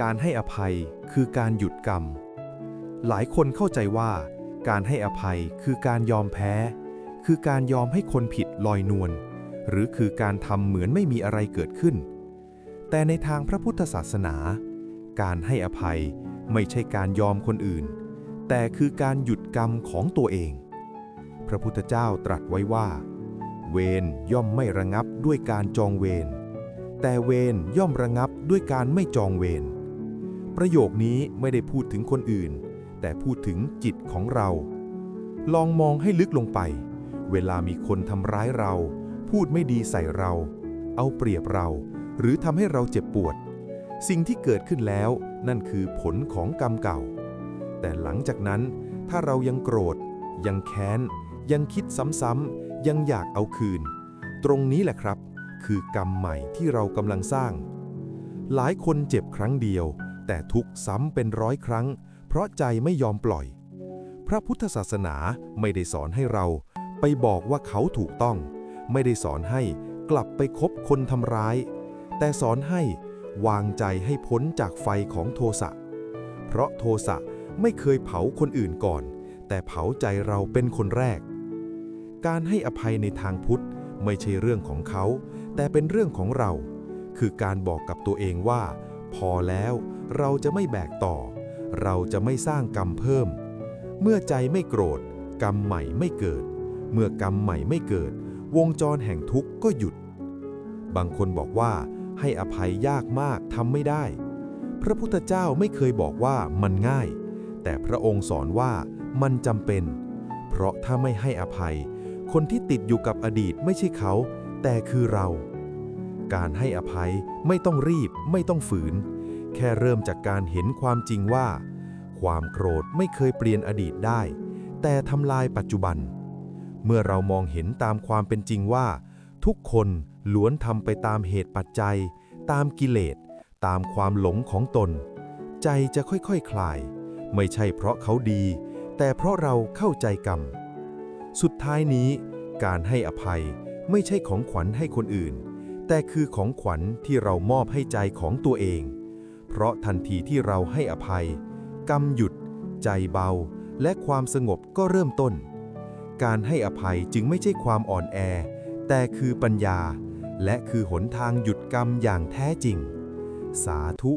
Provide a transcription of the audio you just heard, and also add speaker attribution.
Speaker 1: การให้อภัยคือการหยุดกรรม หลายคนเข้าใจว่า การให้อภัยคือการยอมแพ้ คือการยอมให้คนผิดลอยนวล หรือคือการทำเหมือนไม่มีอะไรเกิดขึ้น แต่ในทางพระพุทธศาสนา การให้อภัยไม่ใช่การยอมคนอื่น แต่คือการหยุดกรรมของตัวเอง พระพุทธเจ้าตรัสไว้ว่า เวรย่อมไม่ระงับด้วยการจองเวรแต่เวรย่อมระงับด้วยการไม่จองเวร ประโยคนี้ไม่ได้พูดถึงคนอื่น แต่พูดถึงจิตของเรา ลองมองให้ลึกลงไป เวลามีคนทำร้ายเรา พูดไม่ดีใส่เรา เอาเปรียบเรา หรือทำให้เราเจ็บปวด สิ่งที่เกิดขึ้นแล้วนั่นคือผลของกรรมเก่า แต่หลังจากนั้นถ้าเรายังโกรธ ยังแค้น ยังคิดซ้ำๆยังอยากเอาคืน ตรงนี้แหละครับ คือกรรมใหม่ที่เรากำลังสร้าง หลายคนเจ็บครั้งเดียว แต่ทุกข์ซ้ำเป็นร้อยครั้ง เพราะใจไม่ยอมปล่อย พระพุทธศาสนาไม่ได้สอนให้เรา ไปบอกว่าเขาถูกต้อง ไม่ได้สอนให้กลับไปคบคนทำร้าย แต่สอนให้วางใจให้พ้นจากไฟของโทสะ เพราะโทสะไม่เคยเผาคนอื่นก่อน แต่เผาใจเราเป็นคนแรก การให้อภัยในทางพุทธไม่ใช่เรื่องของเขา แต่เป็นเรื่องของเรา คือการบอกกับตัวเองว่า พอแล้ว เราจะไม่แบกต่อ เราจะไม่สร้างกรรมเพิ่ม เมื่อใจไม่โกรธ กรรมใหม่ไม่เกิด เมื่อกรรมใหม่ไม่เกิด วงจรแห่งทุกข์ก็หยุด บางคนบอกว่าให้อภัยยากมากทำไม่ได้ พระพุทธเจ้าไม่เคยบอกว่ามันง่าย แต่พระองค์สอนว่ามันจำเป็น เพราะถ้าไม่ให้อภัย คนที่ติดอยู่กับอดีตไม่ใช่เขา แต่คือเรา การให้อภัยไม่ต้องรีบไม่ต้องฝืน แค่เริ่มจากการเห็นความจริงว่า ความโกรธไม่เคยเปลี่ยนอดีตได้ แต่ทำลายปัจจุบัน เมื่อเรามองเห็นตามความเป็นจริงว่า ทุกคนล้วนทำไปตามเหตุปัจจัย ตามกิเลส ตามความหลงของตน ใจจะค่อยๆคคลาย ไม่ใช่เพราะเขาดี แต่เพราะเราเข้าใจกรรม สุดท้ายนี้ การให้อภัยไม่ใช่ของขวัญให้คนอื่น แต่คือของขวัญที่เรามอบให้ใจของตัวเอง เพราะทันทีที่เราให้อภัย กรรมหยุด ใจเบา และความสงบก็เริ่มต้น การให้อภัยจึงไม่ใช่ความอ่อนแอ แต่คือปัญญา และคือหนทางหยุดกรรมอย่างแท้จริง สาธุ